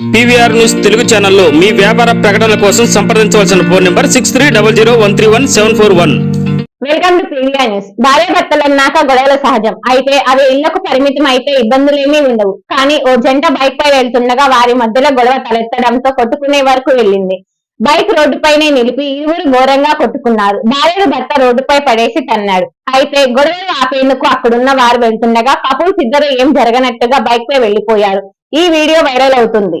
PVR news Telugu ఛానల్లో మీ వ్యాపార ప్రకటనల కోసం సంప్రదించవలసిన phone number six three double zero one three one seven four one. Welcome to PVR news. భార్య భర్తలన్నాక గొడవలు సహజం. అయితే అవి ఇళ్ళకు పరిమితం అయితే ఇబ్బందులేమీ ఉండవు. కానీ ఓ జంట బైక్ పై వెళ్తుండగా వారి మధ్యలో గొడవ తలెత్తడంతో కొట్టుకునే వరకు వెళ్ళింది. బైక్ రోడ్డుపైనే నిలిపి ఇరువురు ఘోరంగా కొట్టుకున్నారు. భార్యను భర్త రోడ్డుపై పడేసి తన్నాడు. అయితే గొడవలు ఆపేందుకు అక్కడున్న వారు వెళ్తుండగా కపుల్స్ ఇద్దరు ఏం జరగనట్టుగా బైక్ పై వెళ్ళిపోయారు ఈ వీడియో వైరల్ అవుతుంది.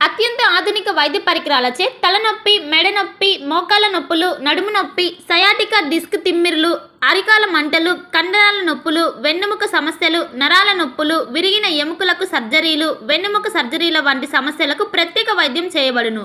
అత్యంత ఆధునిక వైద్య పరికరాలచే తలనొప్పి మెడ నొప్పి మోకాల నొప్పులు నడుము నొప్పి సయాటికా డిస్క్ తిమ్మిర్లు అరికాల మంటలు కండరాల నొప్పులు వెన్నెముక సమస్యలు నరాల నొప్పులు విరిగిన ఎముకలకు సర్జరీలు వెన్నెముక సర్జరీల వంటి సమస్యలకు ప్రత్యేక వైద్యం చేయబడును.